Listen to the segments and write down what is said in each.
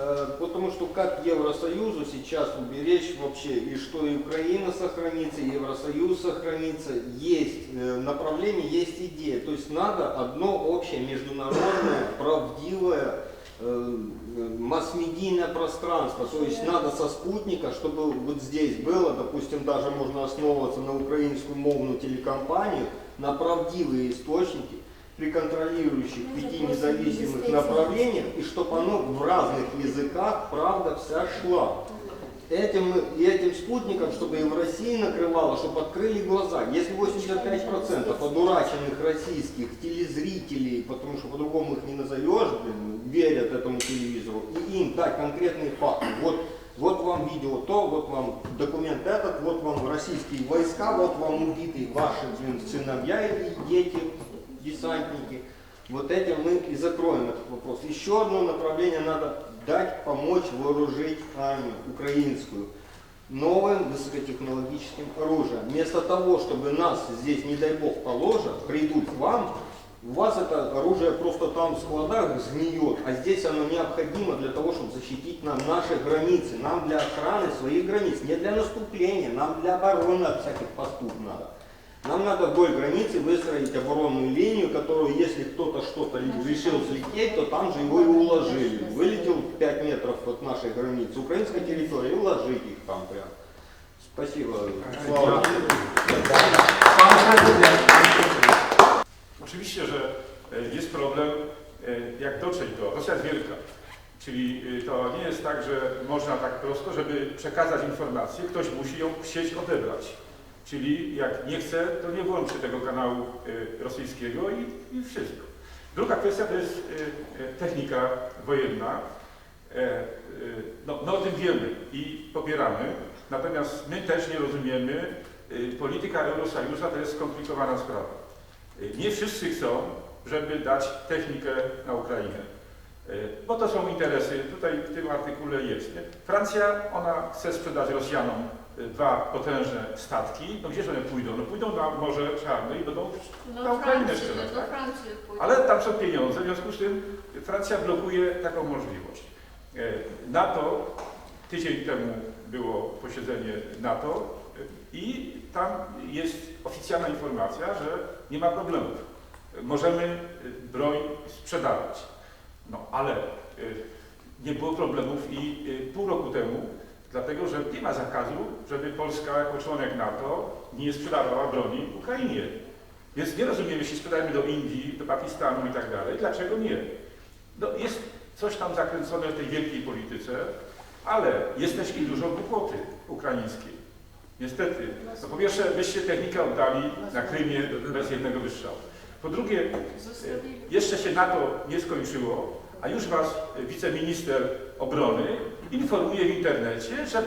Э, Потому что как Евросоюзу сейчас уберечь вообще, и что и Украина сохранится, и Евросоюз сохранится, есть э, направление, есть идея. То есть надо одно общее международное, правдивое, э, масс-медийное пространство. То есть надо со спутника, чтобы вот здесь было, допустим, даже можно основываться на украинскую мовную телекомпанию, на правдивые источники, при контролирующих пяти независимых направлениях, и чтобы оно в разных языках, правда, вся шла. Этим, и этим спутником, чтобы и в России накрывало, чтобы открыли глаза. Если 85% одураченных российских телезрителей, потому что по-другому их не назовешь, блин, верят этому телевизору, и им дать конкретные факты. Вот, вот вам видео то, вот вам документ этот, вот вам российские войска, вот вам убитые ваши блин, сыновья и дети, десантники. Вот этим мы и закроем этот вопрос. Еще одно направление надо дать, помочь вооружить армию украинскую новым высокотехнологическим оружием. Вместо того, чтобы нас здесь, не дай бог, положат, придут к вам, у вас это оружие просто там в складах сгниет, а здесь оно необходимо для того, чтобы защитить нам наши границы, нам для охраны своих границ, не для наступления, нам для обороны от всяких поступ надо. Нам надо вдоль границы выстроить оборонную линию, которую, если кто-то что-то решил взлететь, то там же его и уложили. Вылетел 5 метров от нашей границы, украинской территории, и уложить их там прям. Спасибо. Слава. Oczywiście, że e, jest problem, e, jak dotrzeć do. Rosja jest wielka. Czyli e, to nie jest tak, że można tak prosto, żeby przekazać informację, ktoś musi ją chcieć odebrać. Czyli jak nie chce, to nie włączy tego kanału e, rosyjskiego i, i wszystko. Druga kwestia to jest e, e, technika wojenna. E, No, no o tym wiemy i popieramy, natomiast my też nie rozumiemy, polityka Eurosojusza to jest skomplikowana sprawa. Nie wszyscy chcą, żeby dać technikę na Ukrainę, bo to są interesy, tutaj w tym artykule jest. Francja, ona chce sprzedać Rosjanom dwa potężne statki, no gdzież one pójdą? No pójdą na Morze Czarne i będą No Na Ukrainę strzelać, do tak? Ale tam są pieniądze, w związku z tym Francja blokuje taką możliwość. E, NATO, tydzień temu było posiedzenie NATO e, i tam jest oficjalna informacja, że nie ma problemów. Możemy e, broń sprzedawać. No ale nie było problemów i pół roku temu, dlatego że nie ma zakazu, żeby Polska jako członek NATO nie sprzedawała broni Ukrainie. Więc nie rozumiem, jeśli sprzedajemy do Indii, do Pakistanu i tak dalej, dlaczego nie? No, jest coś tam zakręcone w tej wielkiej polityce, ale jest też i dużo głupoty ukraińskiej. Niestety. No, po pierwsze, byście technikę oddali na Krymie bez jednego wystrzału. Po drugie, jeszcze się NATO nie skończyło, a już was wiceminister obrony informuje w internecie, że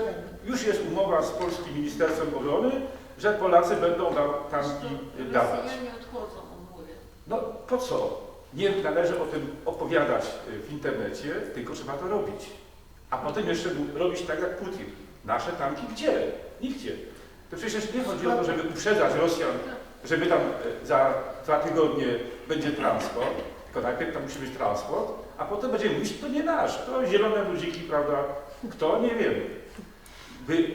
już jest umowa z polskim Ministerstwem Obrony, że Polacy będą nam tanki dawać. Rosjanie odchodzą, mówi. No po co? Nie należy o tym opowiadać y, w internecie, tylko trzeba to robić. A potem jeszcze robić tak jak Putin. Nasze tanki gdzie? Nigdzie. To przecież nie chodzi o to, żeby uprzedzać Rosjan, żeby tam e, za dwa tygodnie będzie transport, tylko najpierw tam musi być transport, a potem będziemy mówić, to nie nasz, to zielone ludziki, prawda? Kto? Nie wiemy. Wy,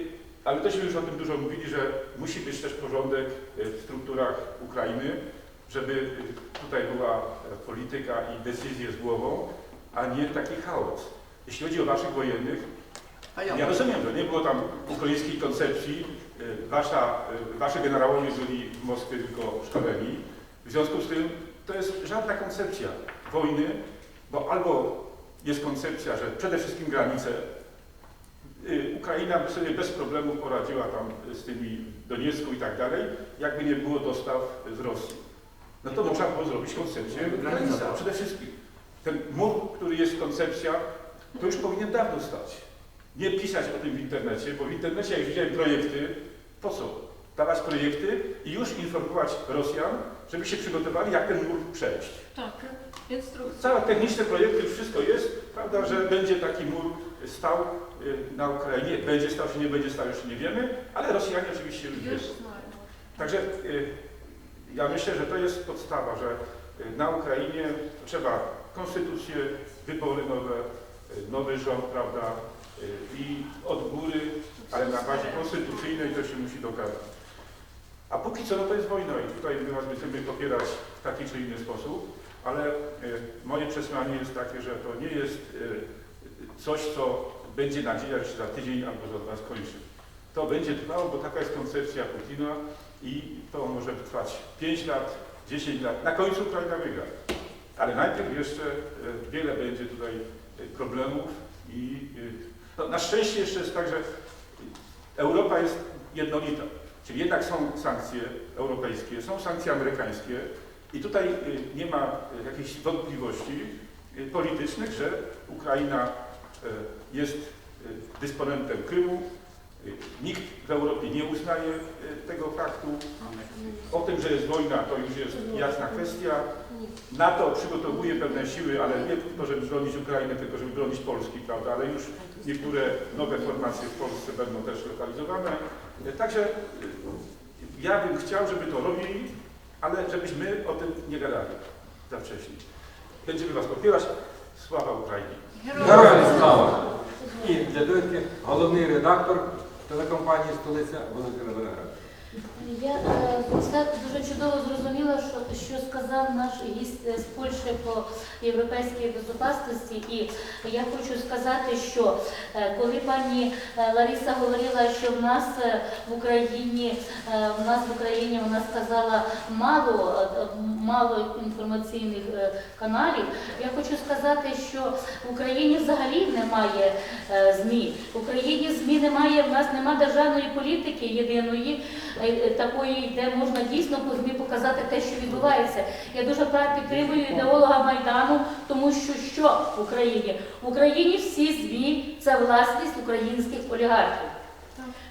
ale tośmy już o tym dużo mówili, że musi być też porządek e, w strukturach Ukrainy, żeby e, tutaj była e, polityka i decyzje z głową, a nie taki chaos. Jeśli chodzi o waszych wojennych, A ja rozumiem, że nie było tam ukraińskiej koncepcji, wasza, wasze generałowie byli w Moskwie tylko szkoleni, w związku z tym to jest żadna koncepcja wojny, bo albo jest koncepcja, że przede wszystkim granice, Y, Ukraina by sobie bez problemów poradziła tam z tymi Doniecku i tak dalej, jakby nie było dostaw z Rosji. No to można było zrobić koncepcję granica, przede wszystkim. Ten mur, który jest koncepcja, to już powinien dawno stać. Nie pisać o tym w internecie, bo w internecie jak widziałem projekty, po co? Dawać projekty i już informować Rosjan, żeby się przygotowali, jak ten mur przejść. Tak, instrukcja. Całe techniczne projekty, już wszystko jest, prawda, że będzie taki mur stał y, na Ukrainie. Będzie stał czy nie będzie stał, jeszcze nie wiemy, ale Rosjanie oczywiście już wiedzą. Także y, ja myślę, że to jest podstawa, że y, na Ukrainie trzeba konstytucję, wybory nowe, nowy rząd, prawda, i od góry, ale na bazie konstytucyjnej to się musi dogadać. A póki co no to jest wojna i tutaj my was popierać w taki czy inny sposób, ale y, moje przesłanie jest takie, że to nie jest y, coś, co będzie nadzieja, że się za tydzień albo za dwa skończy. To będzie trwało, bo taka jest koncepcja Putina i to może trwać 5 lat, 10 lat. Na końcu Ukraina wygra. Ale najpierw jeszcze y, wiele będzie tutaj problemów i no, na szczęście jeszcze jest tak, że Europa jest jednolita. Czyli jednak są sankcje europejskie, są sankcje amerykańskie i tutaj y, nie ma y, jakichś wątpliwości y, politycznych, że Ukraina jest dysponentem Krymu. Nikt w Europie nie uznaje tego faktu. O tym, że jest wojna, to już jest jasna kwestia. NATO przygotowuje pewne siły, ale nie to, żeby bronić Ukrainy, tylko żeby bronić Polski, prawda? Ale już niektóre nowe formacje w Polsce będą też lokalizowane. Także y, ja bym chciał, żeby to robili, ale żebyśmy o tym nie gadali za wcześnie. Będziemy Was popierać. Sława Ukrainie! Героям слава! І для довідки головний редактор телекомпанії Столиця Валентина Виноград. Я е, все дуже чудово зрозуміла, що, що сказав наш гість е, з Польщі по європейській безпечності. І я хочу сказати, що е, коли пані е, Лариса говорила, що в нас е, в Україні, е, в нас в Україні вона сказала мало, е, мало інформаційних е, каналів, я хочу сказати, що в Україні взагалі немає е, ЗМІ. В Україні ЗМІ немає, в нас немає державної політики єдиної, е, е, такої, де можна дійсно показати те, що відбувається. Я дуже підтримую ідеолога Майдану, тому що що в Україні? В Україні всі ЗМІ це власність українських олігархів.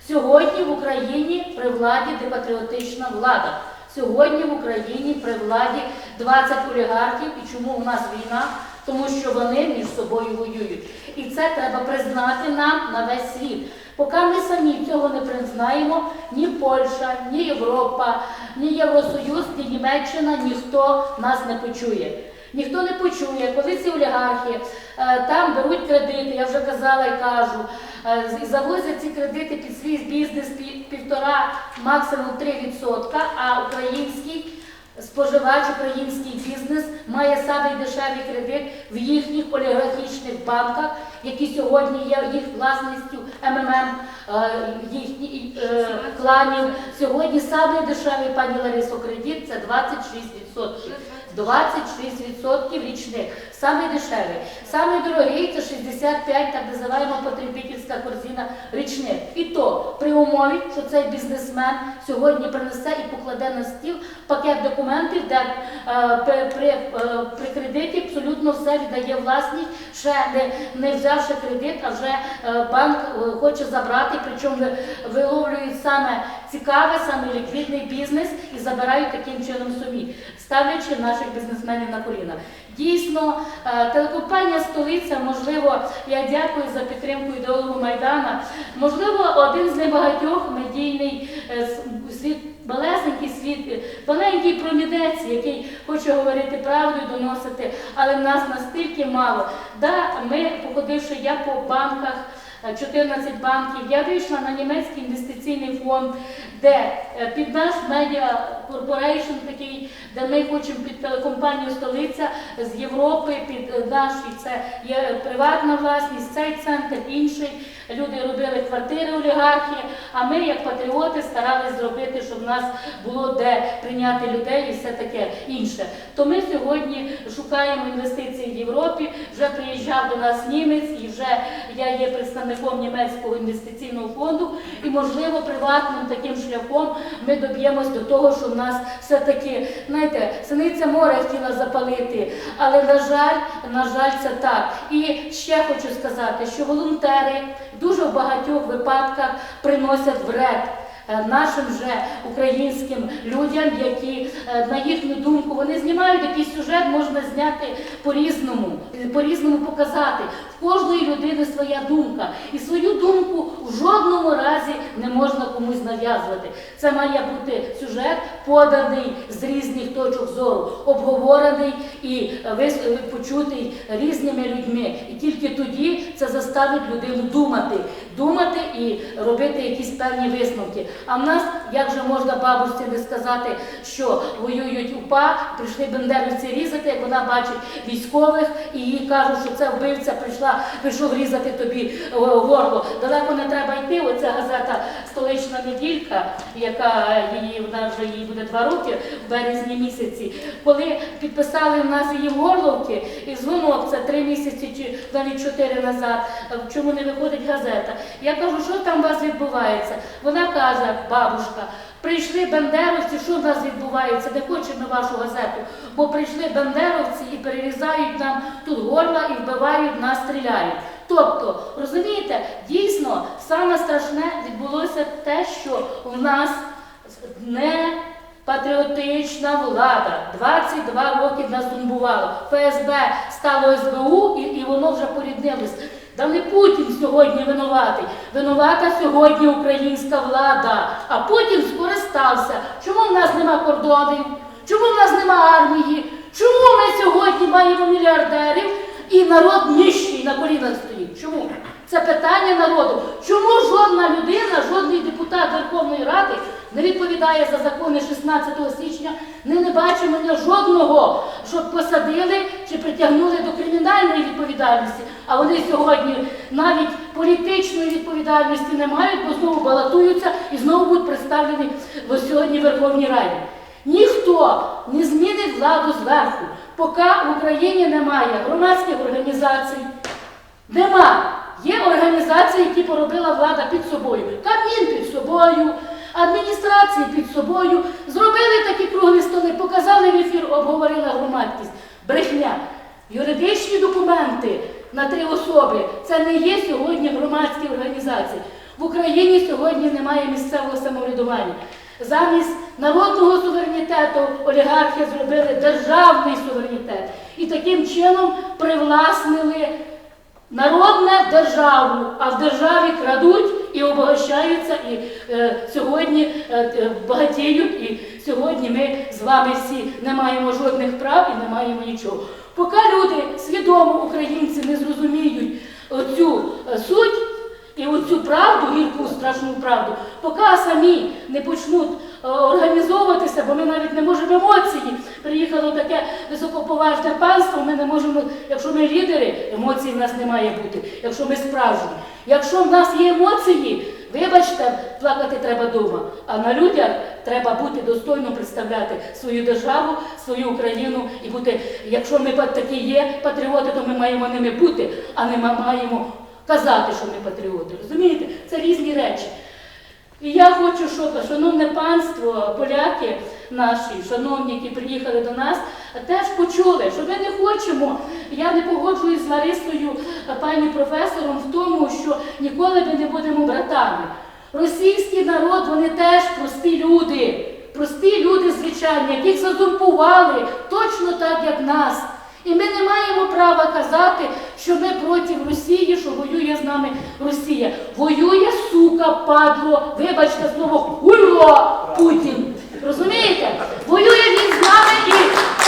Сьогодні в Україні при владі депатріотична влада. Сьогодні в Україні при владі 20 олігархів. І чому у нас війна? Тому що вони між собою воюють. І це треба признати нам на весь світ. Поки ми самі цього не признаємо, ні Польща, ні Європа, ні Євросоюз, ні Німеччина, ніхто нас не почує. Ніхто не почує, коли ці олігархи е, там беруть кредити, я вже казала і кажу, е, завозять ці кредити під свій бізнес півтора, максимум 3%, а український споживач, український бізнес має самий дешевий кредит в їхніх олігархічних банках, які сьогодні є їх власністю МММ, е, їхніх е, кланів. Сьогодні самий дешевий, пані Ларисо, кредит це 26%. 26% річних. Самий дешевий. Самий дорогий це 65, так називаємо потребительська корзина річних. І то при умові, що цей бізнесмен сьогодні принесе і покладе на стіл пакет документів, де е, при, при, е, при кредиті абсолютно все віддає власність, ще не, не взявши кредит, а вже е, банк е, хоче забрати, причому ви- виловлюють саме цікаве, саме ліквідний бізнес і забирають таким чином собі, ставлячи наших бізнесменів на коліна. Дійсно, е, телекомпанія столиця, можливо, я дякую за підтримку ідеологу Майдана. Можливо, один з небагатьох медійний е, світ. Малесенький світ, е, маленький промінець, який хоче говорити правду і доносити, але нас настільки мало. Да, ми, походивши я по банках, 14 банків, я вийшла на німецький інвестиційний фонд, де е, під наш медіа корпорейшн такий, де ми хочемо під телекомпанію столиця з Європи, під наші це є приватна власність, цей центр інший. Люди робили квартири олігархи, а ми, як патріоти, старалися зробити, щоб в нас було де прийняти людей і все таке інше. То ми сьогодні шукаємо інвестиції в Європі. Вже приїжджав до нас німець, і вже я є представником німецького інвестиційного фонду. І можливо, приватним таким шляхом ми доб'ємось до того, що в нас все-таки, знаєте, синиця море хотіла запалити. Але на жаль, на жаль, це так. І ще хочу сказати, що волонтери дуже в багатьох випадках приносять вред. Е, Нашим же українським людям, які е, на їхню думку вони знімають якийсь сюжет, можна зняти по-різному, по-різному показати. В кожної людини своя думка, і свою думку в жодному разі не можна комусь нав'язувати. Це має бути сюжет, поданий з різних точок зору, обговорений і почутий різними людьми. І тільки тоді це заставить людину думати, думати і робити якісь певні висновки. А в нас, як же можна бабусі не сказати, що воюють УПА, прийшли бендерівці різати, як вона бачить військових і їй кажуть, що це вбивця прийшла, прийшов різати тобі о, горло. Далеко не треба йти. Газета Столична неділька, яка її вона вже їй буде два роки в березні місяці. Коли підписали в нас її в Горловки, і дзвонок це три місяці чи навіть чотири назад. Чому не виходить газета? Я кажу, що там у вас відбувається? Вона каже, бабушка. Прийшли бандеровці, що в нас відбувається? Не хочемо вашу газету, бо прийшли бандеровці і перерізають нам тут горла і вбивають нас, стріляють. Тобто, розумієте, дійсно саме страшне відбулося те, що в нас не патріотична влада. 22 роки нас зумбувало. ФСБ стало СБУ і, і воно вже поріднилось. Да не Путін сьогодні винуватий. Винувата сьогодні українська влада. А Путін скористався. Чому в нас нема кордонів? Чому в нас нема армії? Чому ми сьогодні маємо мільярдерів і народ нищий на колінах? Чому? Це питання народу. Чому жодна людина, жодний депутат Верховної Ради не відповідає за закони 16 січня? Ми не бачимо жодного, щоб посадили чи притягнули до кримінальної відповідальності. А вони сьогодні навіть політичної відповідальності не мають, бо знову балотуються і знову будуть представлені в сьогодні Верховній Раді. Ніхто не змінить владу зверху, поки в Україні немає громадських організацій, нема. Є організації, які поробила влада під собою. Кабмін під собою, адміністрації під собою. Зробили такі круглі столи, показали в ефір, обговорила громадськість. Брехня. Юридичні документи на три особи це не є сьогодні громадські організації. В Україні сьогодні немає місцевого самоврядування. Замість народного суверенітету олігархи зробили державний суверенітет і таким чином привласнили народне державу, а в державі крадуть і обогащаються, і е, сьогодні е, е, багатіють, і сьогодні ми з вами всі не маємо жодних прав і не маємо нічого. Поки люди свідомо українці не зрозуміють оцю е, суть. І оцю правду, гірку страшну правду, поки самі не почнуть організовуватися, бо ми навіть не можемо емоції. Приїхало таке високоповажне панство, ми не можемо, якщо ми лідери, емоцій в нас не має бути, якщо ми справжні. Якщо в нас є емоції, вибачте, плакати треба вдома. А на людях треба бути достойно представляти свою державу, свою Україну і бути, якщо ми такі є патріоти, то ми маємо ними бути, а не ма- маємо казати, що ми патріоти. Розумієте? Це різні речі. І я хочу, щоб, шановне панство, поляки наші, шановні, які приїхали до нас, теж почули, що ми не хочемо. Я не погоджуюсь з Ларисою, пані професором, в тому, що ніколи ми не будемо братами. Російський народ, вони теж прості люди, прості люди, звичайні, яких зазумпували точно так, як нас. І ми не маємо права казати, що ми проти Росії, що воює з нами Росія. Воює сука, падло, вибачте слово, хуйло Путін. Розумієте? Воює він з нами і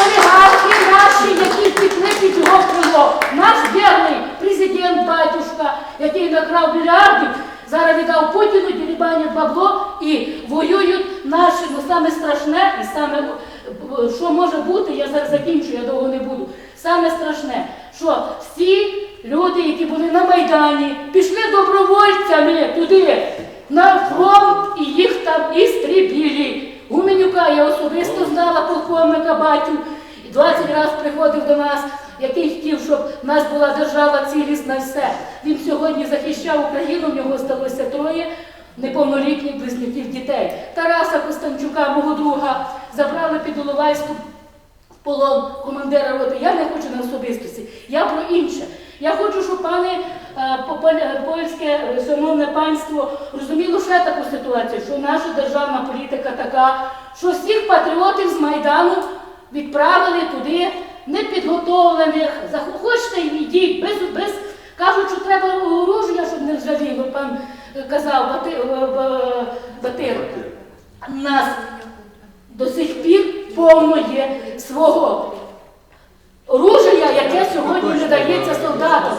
олігархи наші, які втекли під його крило. Наш вірний президент батюшка, який накрав мільярдів, зараз віддав Путіну, дірібанять бабло і воюють наші, ну саме страшне і саме е, що може бути, я зараз закінчу, я довго не буду. Саме страшне, що всі люди, які були на Майдані, пішли добровольцями туди, на фронт, і їх там істрібілі. Гуменюка я особисто знала полковника батю, і 20 разів приходив до нас, який хотів, щоб в нас була держава цілісна і все. Він сьогодні захищав Україну, в нього сталося троє неповнолітніх близнюків дітей. Тараса Костанчука, мого друга, забрали під Іловайську в полон командира роти. Я не хочу на особистості, я про інше. Я хочу, щоб пане е, по- поль- польське шановне панство розуміло ще таку ситуацію, що наша державна політика така, що всіх патріотів з Майдану відправили туди непідготовлених. Захочете і йдіть, без, без кажуть, що треба оружия, щоб не ржавіло, пан е, казав Бати, е, Батир. Нас до сих пір повно є свого оружия, яке сьогодні не дається солдатам.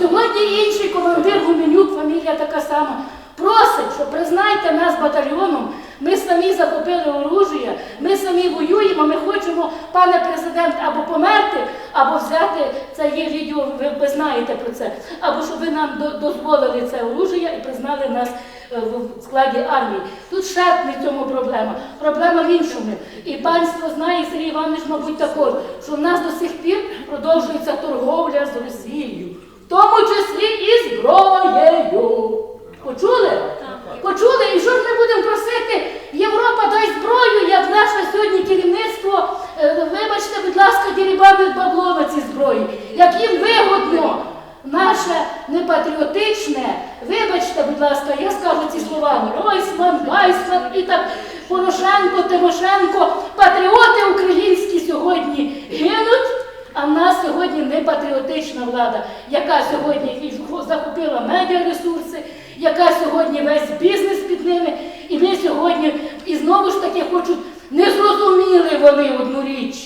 Сьогодні інший командир Гуменюк, фамілія така сама, просить, що признайте нас батальйоном. Ми самі захопили оружие, ми самі воюємо. Ми хочемо, пане президент, або померти, або взяти це є відео. Ви, ви знаєте про це, або щоб ви нам дозволили це оружие і признали нас в складі армії. Тут ще не в цьому проблема. Проблема в іншому. І панство знає, Сергій Іванович, мабуть, також, що в нас до сих пір продовжується торговля з Росією, в тому числі і зброєю. Почули? Почули? І що ж ми будемо просити? Європа дай зброю, як наше сьогодні керівництво, е, вибачте, будь ласка, дірібанить бабло на ці зброї. Як їм вигодно наше непатріотичне, вибачте, будь ласка, я скажу ці слова, Ройсман, Гайсман і так Порошенко, Тимошенко, патріоти українські сьогодні гинуть. А в нас сьогодні не патріотична влада, яка сьогодні захопила медіаресурси, яка сьогодні весь бізнес під ними. І ми сьогодні, і знову ж таки хочуть, не зрозуміли вони одну річ.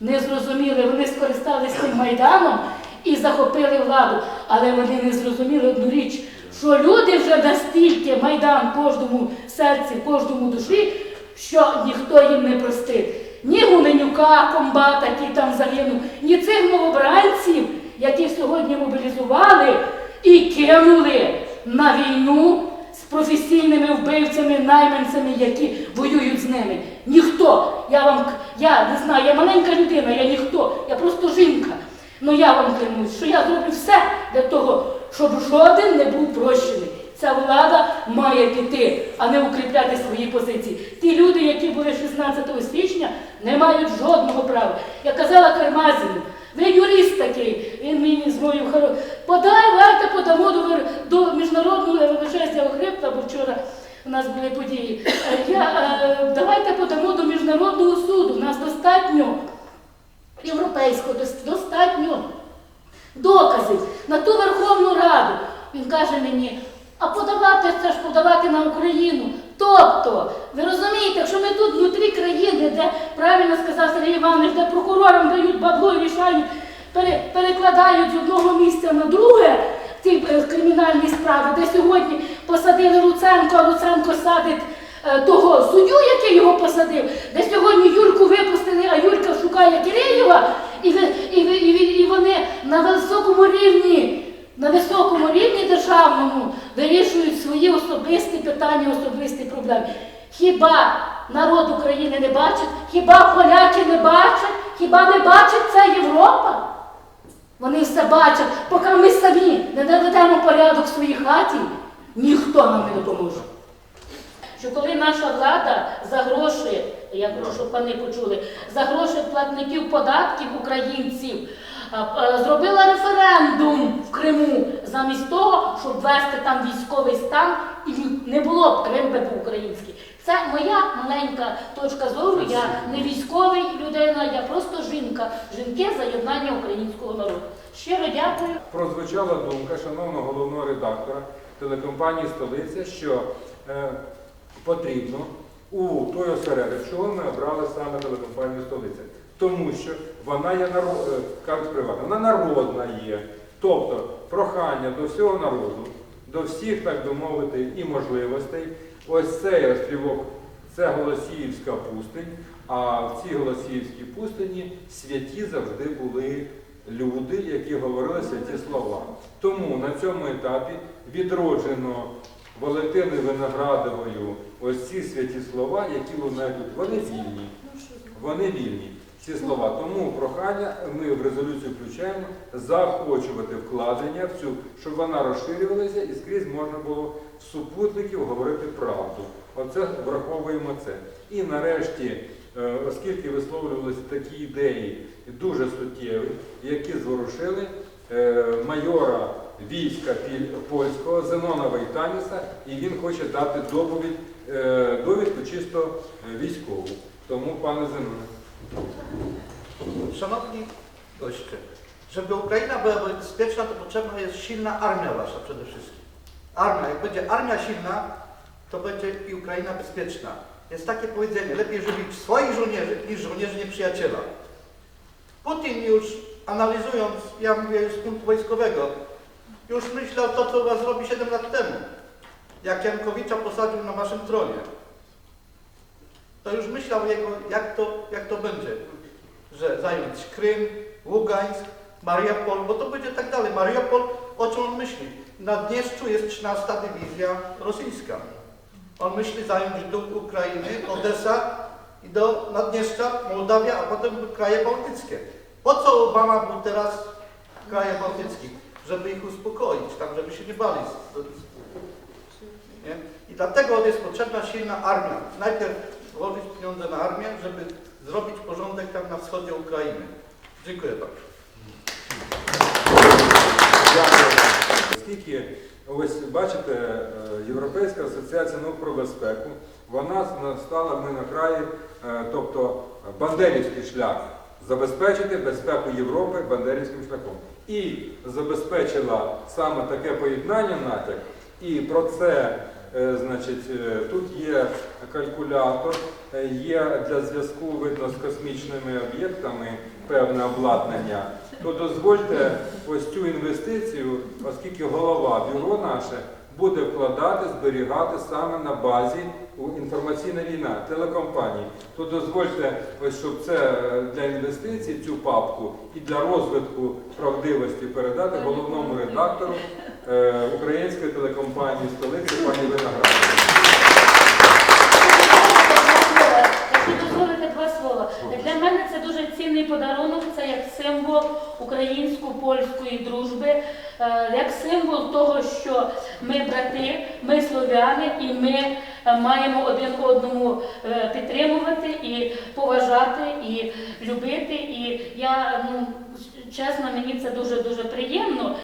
Не зрозуміли, вони скористалися тим майданом і захопили владу. Але вони не зрозуміли одну річ, що люди вже настільки майдан кожному серці, кожному душі, що ніхто їм не простить. Ні Гуменюка, комбата, який там загинув, ні цих новобранців, яких сьогодні мобілізували і кинули на війну з професійними вбивцями, найманцями, які воюють з ними. Ніхто. Я вам я не знаю, я маленька людина, я ніхто, я просто жінка. Ну я вам клянусь, що я зроблю все для того, щоб жоден не був прощений. Ця влада має піти, а не укріпляти свої позиції. Ті люди, які були 16 січня, не мають жодного права. Я казала Кармазіну, ви юрист такий, він мені з моїм хоро. Подай, давайте подамо до, до міжнародного я вибачаюся, я охрипла, бо вчора у нас були події. Е, Я, е, давайте подамо до міжнародного суду. Нас достатньо європейського, достатньо доказів на ту Верховну Раду. Він каже мені, а подавати це ж подавати на Україну. Тобто, ви розумієте, якщо ми тут внутрі країни, де правильно сказав Сергій Іванович, де прокурорам дають бабло і рішають, перекладають з одного місця на друге ці е, кримінальні справи, де сьогодні посадили Луценко, а Луценко садить того суддю, який його посадив, де сьогодні Юрку випустили, а Юрка шукає Киреєва, і, і, і, і вони на високому рівні, на високому рівні державному вирішують свої особисті питання, особисті проблеми. Хіба народ України не бачить, хіба поляки не бачать, хіба не бачить це Європа? Вони все бачать, поки ми самі не наведемо порядок в своїй хаті, ніхто нам не допоможе. Що коли наша влада за гроші, я прошу, щоб пани почули, за гроші платників податків українців зробила референдум в Криму замість того, щоб ввести там військовий стан і не було б Крим би був український. Це моя маленька точка зору. Я не військовий людина, я просто жінка. Жінки за єднання українського народу. Щиро дякую. Прозвучала думка шановного головного редактора телекомпанії Столиця, що е, потрібно у той осередок, чого ми обрали саме телекомпанію Столиця. Тому що вона є народ, е, кажуть приватна, вона народна є. Тобто прохання до всього народу, до всіх, так би мовити, і можливостей. Ось цей острівок це Голосіївська пустинь, а в цій Голосіївській пустині святі завжди були люди, які говорили святі слова. Тому на цьому етапі відроджено Валентиною Виноградовою ось ці святі слова, які лунають. Вони вільні. Вони вільні. Ці слова. Тому прохання ми в резолюцію включаємо заохочувати вкладення в цю, щоб вона розширювалася і скрізь можна було в супутників говорити правду. Оце враховуємо це. І нарешті, е, оскільки висловлювалися такі ідеї дуже суттєві, які зворушили е, майора війська піль- польського Зенона Вайтаніса, і він хоче дати доповідь, е, довідку чисто е, військову. Тому, пане Зеноне. Szanowni goście, żeby Ukraina była bezpieczna, to potrzebna jest silna armia wasza przede wszystkim. Armia, jak będzie armia silna, to będzie i Ukraina bezpieczna. Jest takie powiedzenie, lepiej żywić swoich żołnierzy niż żołnierzy nieprzyjaciela. Putin już analizując, ja mówię już z punktu wojskowego, już myślał to, co was zrobi 7 lat temu, jak Jankowicza posadził na waszym tronie. To już myślał jego, jak to, jak to będzie, że zająć Krym, Ługańsk, Mariupol, bo to będzie tak dalej. Mariupol, o czym on myśli? Na Dnieszczu jest 13 dywizja rosyjska. On myśli zająć dół Ukrainy, Odessa i do Naddnieszcza, Mołdawia, a potem kraje bałtyckie. Po co Obama był teraz w krajach bałtyckich? Żeby ich uspokoić, tak żeby się nie bali. Nie? I dlatego jest potrzebna silna armia. Najpierw włożyć pieniądze na armię, żeby zrobić porządek tam na wschodzie Ukrainy. Dziękuję bardzo. Оскільки, ось бачите, е, Європейська асоціація наук про безпеку, вона стала ми на краї, е, тобто бандерівський шлях, забезпечити безпеку Європи бандерівським шляхом. І забезпечила саме таке поєднання натяк. І про це, е, значить, е, тут є калькулятор, е, є для зв'язку видно з космічними об'єктами певне обладнання. То дозвольте ось цю інвестицію, оскільки голова бюро наше буде вкладати, зберігати саме на базі інформаційна війна телекомпаній, то дозвольте, ось щоб це е, для інвестицій, цю папку і для розвитку правдивості передати головному редактору е, української телекомпанії столиці пані слова. Для мене це дуже цінний подарунок, це як символ українсько-польської дружби, як символ того, що ми брати, ми слов'яни, і ми е, маємо один одному е, підтримувати і поважати, і любити. І я ну чесно, мені це дуже дуже приємно.